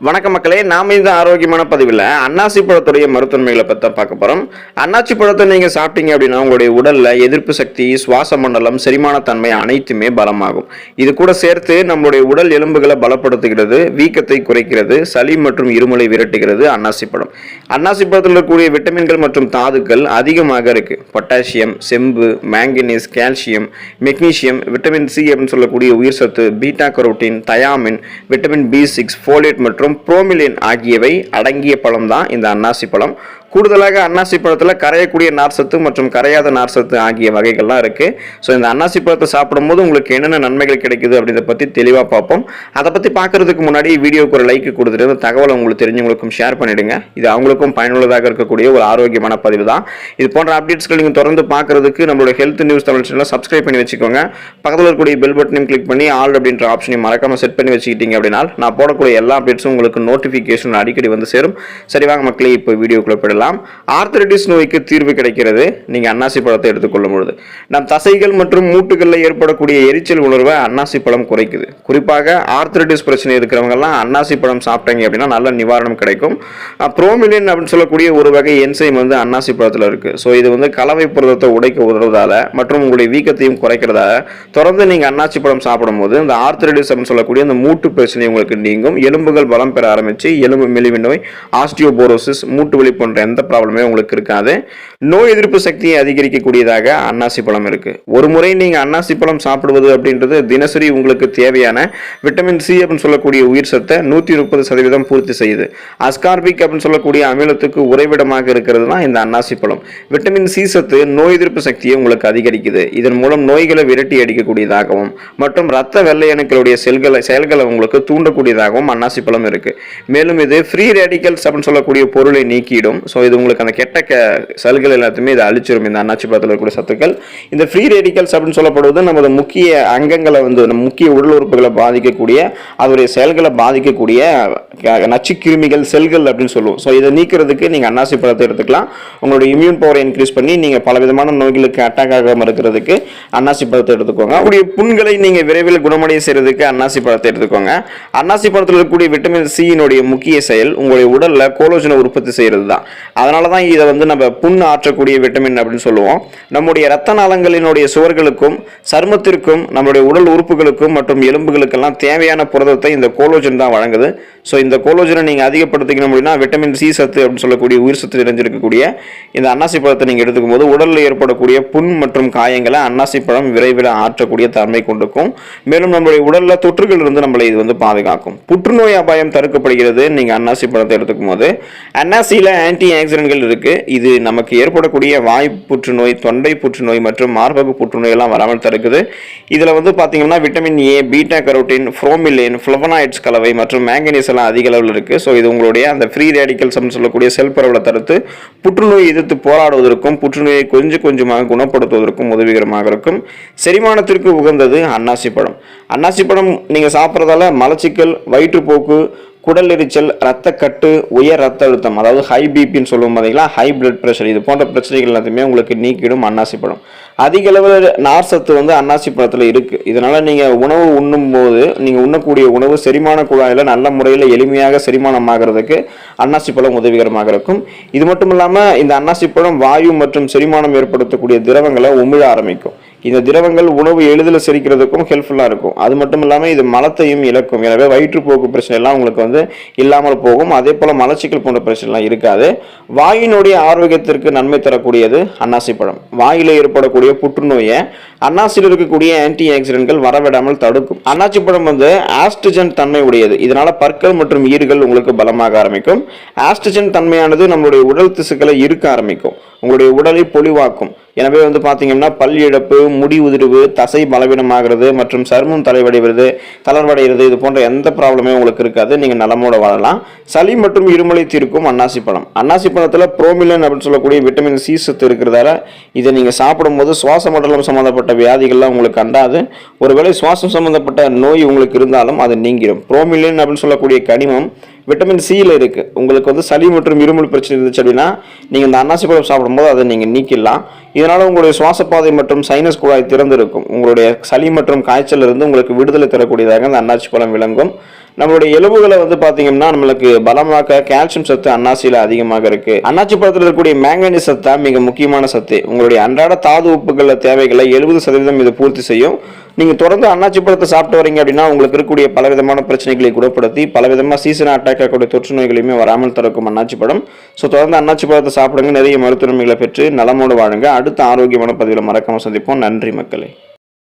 வணக்க மக்களே நாம இந்த ஆரோக்கியமான பதிவில் அன்னாசி பழத்துடைய மருத்துவமைகளை பற்றி தான் பார்க்க போகிறோம் அன்னாசி பழத்தை நீங்கள் சாப்பிட்டீங்க அப்படின்னா உங்களுடைய உடலில் எதிர்ப்பு சக்தி சுவாச மண்டலம் செரிமான தன்மை அனைத்துமே பலமாகும். இது கூட சேர்த்து நம்மளுடைய உடல் எலும்புகளை பலப்படுத்துகிறது வீக்கத்தை குறைக்கிறது சளி மற்றும் இருமலை விரட்டுகிறது அன்னாசி பழம். அன்னாசி பழத்தில் இருக்கக்கூடிய விட்டமின்கள் மற்றும் தாதுக்கள் அதிகமாக இருக்குது பொட்டாசியம் செம்பு manganese calcium magnesium vitamin C அப்படின்னு சொல்லக்கூடிய உயிர் சத்து beta carotene thiamine vitamin B six folate மற்றும் புரோமிலின் ஆகியவை அடங்கிய பழம் தான் இந்த அன்னாசி பழம். கூடுதலாக அன்னாசி பழத்தில் கரையக்கூடிய நார்சத்து மற்றும் கரையாத நார்சத்து ஆகிய வகைகள்லாம் இருக்குது ஸோ இந்த அன்னாசி பழத்தை சாப்பிடும்போது உங்களுக்கு என்னென்ன நன்மைகள் கிடைக்குது அப்படின்றத பற்றி தெளிவாக பார்ப்போம். அதை பற்றி பார்க்குறதுக்கு முன்னாடி வீடியோக்கு ஒரு லைக் கொடுத்துட்டு இந்த தகவலை உங்களுக்கு தெரிஞ்சவங்களுக்கும் ஷேர் பண்ணிவிடுங்க இது அவங்களுக்கும் பயனுள்ளதாக இருக்கக்கூடிய ஒரு ஆரோக்கியமான பதிவு தான். இது போன்ற அப்டேட்ஸ்கள் நீங்கள் தொடர்ந்து பார்க்குறதுக்கு நம்மளோட ஹெல்த் நியூஸ் தமிழ் சேனலை சப்ஸ்கிரைப் பண்ணி வச்சுக்கோங்க. பக்கத்தில் இருக்கக்கூடிய பெல் பட்டனையும் கிளிக் பண்ணி ஆல் அப்படின்ற ஆப்ஷனையும் மறக்காமல் செட் பண்ணி வச்சுக்கிட்டீங்க அப்படின்னா நான் போடக்கூடிய எல்லா அப்டேட்ஸும் உங்களுக்கு நோட்டிஃபிகேஷன் அடிக்கடி வந்து சேரும். சரி வாங்க மக்களே இப்போ வீடியோக்குள்ளே போயிடலாம். ஆர்த்தரைட்டிஸ் நோய்க்கு தீர்வு கிடைக்கிறது. நீங்கள் அன்னாசி பழத்தை எடுத்துக்கொள்ளும் பொழுது. நம் தசைகள் மற்றும் மூட்டுகளில் ஏற்படக்கூடிய எரிச்சல் உணர்வை அன்னாசி பழம் குறைக்குது. குறிப்பாக ஆர்த்தரைட்டிஸ் பிரச்சனை இருக்கிறவங்கலாம் அன்னாசி பழம் சாப்பிட்டீங்க அப்படின்னா நல்ல நிவாரணம் கிடைக்கும். ப்ரோமிலின் அப்படின்னு சொல்லக்கூடிய ஒரு வகை என்சைம் வந்து அன்னாசி பழத்தில் இருக்கு. ஸோ இது வந்து கலவை புரதத்தை உடைக்க உதவுவதால மற்றும் உங்களுடைய வீக்கத்தையும் குறைக்கிறதால தொடர்ந்து நீங்கள் அன்னாசி பழம் சாப்பிடும்போது இந்த ஆர்த்தரைட்டிஸ் அப்படின்னு சொல்லக்கூடிய அந்த மூட்டு பிரச்சனை உங்களுக்கு நீங்கும். எலும்புகள் பலம் பெற ஆரம்பிச்சு எலும்பு மெலிவு நோய் ஆஸ்டியோபோரோசிஸ் மூட்டு வலி போன்ற எந்த ப்ராப்ளமே உங்களுக்கு இருக்காது. நோய் எதிர்ப்பு சக்தியை அதிகரிக்கக்கூடியதாக அன்னாசி பழம் இருக்கு. ஒரு முறை நீங்கள் அன்னாசி பழம் சாப்பிடுவது அப்படின்றது தினசரி உங்களுக்கு தேவையான விட்டமின் சி அப்படின்னு சொல்லக்கூடிய உயிர் சத்தை நூற்றி முப்பது சதவீதம் பூர்த்தி செய்யுது. அஸ்கார்பிக் அப்படின்னு சொல்லக்கூடிய அமிலத்துக்கு உறைவிடமாக இருக்கிறது தான் இந்த அன்னாசி பழம். விட்டமின் சி சத்து நோய் எதிர்ப்பு சக்தியை உங்களுக்கு அதிகரிக்குது. இதன் மூலம் நோய்களை விரட்டி அடிக்கக்கூடியதாகவும் மற்றும் ரத்த வெள்ளையணுக்களுடைய செல்களை செயல்களை உங்களுக்கு தூண்டக்கூடியதாகவும் அன்னாசி பழம் இருக்கு. மேலும் இது ஃப்ரீ ரேடிக்கல்ஸ் அப்படின்னு சொல்லக்கூடிய பொருளை நீக்கிடும். ஸோ ஸோ இது உங்களுக்கு அந்த கெட்ட க செல்கள் எல்லாத்தையுமே இது அழிச்சிரும். இந்த அன்னாச்சி பழத்தில் இருக்கக்கூடிய சத்துக்கள். இந்த ஃப்ரீ ரேடிக்கல்ஸ் அப்படின்னு சொல்லப்படுவது நமது முக்கிய அங்கங்களை வந்து நம்ம முக்கிய உடல் உறுப்புகளை பாதிக்கக்கூடிய அதோடைய செயல்களை பாதிக்கக்கூடிய நச்சு கிருமிகள் செல்கள் அப்படின்னு சொல்லுவோம். ஸோ இதை நீக்கிறதுக்கு நீங்கள் அன்னாசி பழத்தை எடுத்துக்கலாம். உங்களுடைய இம்யூன் பவரை இன்க்ரீஸ் பண்ணி நீங்கள் பல விதமான நோய்களுக்கு அட்டாக் ஆகாமல் இருக்கிறதுக்கு அன்னாசி பழத்தை எடுத்துக்கோங்க. உங்களுடைய புண்களை நீங்கள் விரைவில் குணமடைய செய்கிறதுக்கு அன்னாசி பழத்தை எடுத்துக்கோங்க. அன்னாசி பழத்தில் இருக்கக்கூடிய விட்டமின் சியினுடைய முக்கிய செயல் உங்களுடைய உடலில் கோலோஜனை உற்பத்தி செய்கிறது தான் அதனால தான் இதை வந்து நம்ம புண் ஆற்றக்கூடிய விட்டமின் அப்படின்னு சொல்லுவோம். நம்முடைய ரத்த நாளங்களினுடைய சுவர்களுக்கும் சருமத்திற்கும் நம்மளுடைய உடல் உறுப்புகளுக்கும் மற்றும் எலும்புகளுக்கெல்லாம் தேவையான புரதத்தை இந்த கோலோஜன் தான் வழங்குது. ஸோ இந்த கோலோஜனை நீங்கள் அதிகப்படுத்திக்கணும் அப்படின்னா விட்டமின் சி சத்து அப்படின்னு சொல்லக்கூடிய உயிர் சத்து நிறைஞ்சிருக்கக்கூடிய இந்த அன்னாசி பழத்தை நீங்கள் எடுத்துக்கும் போது உடலில் ஏற்படக்கூடிய புண் மற்றும் காயங்களை அன்னாசி பழம் விரைவில் ஆற்றக்கூடிய தன்மை கொண்டிருக்கும். மேலும் நம்மளுடைய உடலில் தொற்றுகள் இருந்து நம்மளை இது வந்து பாதுகாக்கும். புற்றுநோய் அபாயம் தடுக்கப்படுகிறது. நீங்கள் அன்னாசி பழத்தை எடுத்துக்கும் போது அன்னாசியில் ஆன்டி ஆக்சிடென்ட்கள் இருக்கு. இது நமக்கு ஏற்படக்கூடிய வாய் புற்றுநோய் தொண்டை புற்றுநோய் மற்றும் மார்பக புற்றுநோய் எல்லாம் வராமல் தடுக்குது. இதில் வந்து பார்த்தீங்கன்னா vitamin A beta carotene bromelain flavonoids கலவை மற்றும் மேங்கனீஸ் எல்லாம் அதிக அளவில் இருக்குது ஸோ இது உங்களுடைய அந்த ஃப்ரீ ரேடிக்கல்ஸ்னு சொல்லக்கூடிய செல் பரவலை தடுத்து புற்றுநோய் எதிர்த்து போராடுவதற்கும் புற்றுநோயை கொஞ்சம் கொஞ்சமாக குணப்படுத்துவதற்கும் உதவிகரமாக இருக்கும். செரிமானத்திற்கு உகந்தது அன்னாசி பழம் அன்னாசி பழம் நீங்கள் சாப்பிட்றதால மலச்சிக்கல் வயிற்றுப்போக்கு குடல் எரிச்சல் ரத்தக்கட்டு உயர் ரத்த அழுத்தம் அதாவது ஹை பிபின்னு சொல்லுவோம் பார்த்தீங்களா ஹை பிளட் ப்ரெஷர் இது போன்ற பிரச்சனைகள் எல்லாத்தையுமே உங்களுக்கு நீக்கிடும் அன்னாசி பழம் அதிக அளவில் நார் சத்து வந்து அன்னாசி பழத்தில் இருக்குது இதனால் நீங்கள் உணவு உண்ணும் போது நீங்கள் உண்ணக்கூடிய உணவு செரிமான குழாயில் நல்ல முறையில் எளிமையாக செரிமானம் ஆகிறதுக்கு அன்னாசி பழம் உதவிகரமாக இருக்கும். இது மட்டும் இல்லாமல் இந்த அன்னாசி பழம் வாயு மற்றும் செரிமானம் ஏற்படுத்தக்கூடிய திரவங்களை உமிழ ஆரம்பிக்கும். இந்த திரவங்கள் உணவு எளிதில் செரிக்கிறதுக்கும் ஹெல்ப்ஃபுல்லாக இருக்கும். அது மட்டும் இல்லாமல் இது மலத்தையும் இழக்கும். எனவே வயிற்றுப்போக்கு பிரச்சனை எல்லாம் உங்களுக்கு வந்து இல்லாமல் போகும். அதே போல் மலச்சிக்கல் போன்ற பிரச்சனைலாம் இருக்காது. வாயினுடைய ஆரோக்கியத்திற்கு நன்மை தரக்கூடியது அன்னாசி பழம் வாயில் ஏற்படக்கூடிய புற்றுநோயை அன்னாசியில் இருக்கக்கூடிய ஆன்டி ஆக்சிடென்ட்கள் வரவிடாமல் தடுக்கும். அன்னாசி பழம் வந்து ஆஸ்ட்ரஜன் தன்மை உடையது. இதனால் பற்கள் மற்றும் ஈறுகள் உங்களுக்கு பலமாக ஆரம்பிக்கும். ஆஸ்ட்ரஜன் தன்மையானது நம்மளுடைய உடல் திசுக்களை இருக்க ஆரம்பிக்கும். உங்களுடைய உடலை பொலிவாக்கும். எனவே வந்து பார்த்தீங்கன்னா பல் இழப்பு முடி உதிர்வு தசை பலவீனமாகிறது மற்றும் சருமம் தலைவடைகிறது தளர்வடைகிறது இது போன்ற எந்த ப்ராப்ளமே உங்களுக்கு இருக்காது. நீங்கள் நலமோட வாழலாம். சளி மற்றும் இருமலை தீர்க்கும் அன்னாசி பழம். அன்னாசி பழத்தில் புரோமிலன் அப்படின்னு சொல்லக்கூடிய விட்டமின் சி சத்து இருக்கிறதால இதை நீங்கள் சாப்பிடும்போது சுவாச மண்டலம் சம்மந்தப்பட்ட வியாதிகள்லாம் உங்களுக்கு அண்டாது. ஒருவேளை சுவாசம் சம்மந்தப்பட்ட நோய் உங்களுக்கு இருந்தாலும் அது நீங்கிடும் புரோமிலின் அப்படின்னு சொல்லக்கூடிய கனிமம் விட்டமின் சியில் இருக்குது உங்களுக்கு வந்து சளி மற்றும் இருமல் பிரச்சனை இருந்துச்சு அப்படின்னா நீங்கள் இந்த அன்னாசி பழம் சாப்பிடும்போது அதை நீங்கள் நீக்கிடலாம். இதனால் உங்களுடைய சுவாசப்பாதை மற்றும் சைனஸ் குழாய் திறந்திருக்கும். உங்களுடைய சளி மற்றும் காய்ச்சல் இருந்து உங்களுக்கு விடுதலை தரக்கூடியதாக இந்த அன்னாசி பழம் விளங்கும். நம்மளுடைய எலும்புகளை வந்து பாத்தீங்கன்னா நம்மளுக்கு பலமாக்க கால்சியம் சத்து அன்னாசியில அதிகமாக இருக்கு. அன்னாச்சி பழத்தில் இருக்கக்கூடிய மேங்கனீஸ் சத்து மிக முக்கியமான சத்து. உங்களுடைய அன்றாட தாது உப்புகள தேவைகளை எழுபது சதவீதம் இது பூர்த்தி செய்யும். நீங்க தொடர்ந்து அன்னாச்சி பழத்தை சாப்பிட்டு வரீங்க அப்படின்னா உங்களுக்கு இருக்கக்கூடிய பலவிதமான பிரச்சனைகளை குணப்படுத்தி பலவிதமா சீசன் அட்டாக் ஆகக்கூடிய தொற்று நோய்களையுமே வராமல் தடுக்கும் அன்னாச்சி பழம். ஸோ தொடர்ந்து அன்னாச்சி பழத்தை சாப்பிடுங்க. நிறைய மருத்துவமைகளை பெற்று நலமோடு வாழுங்க. அடுத்த ஆரோக்கியமான பதிவில் மறக்காம சந்திப்போம். நன்றி மக்களே.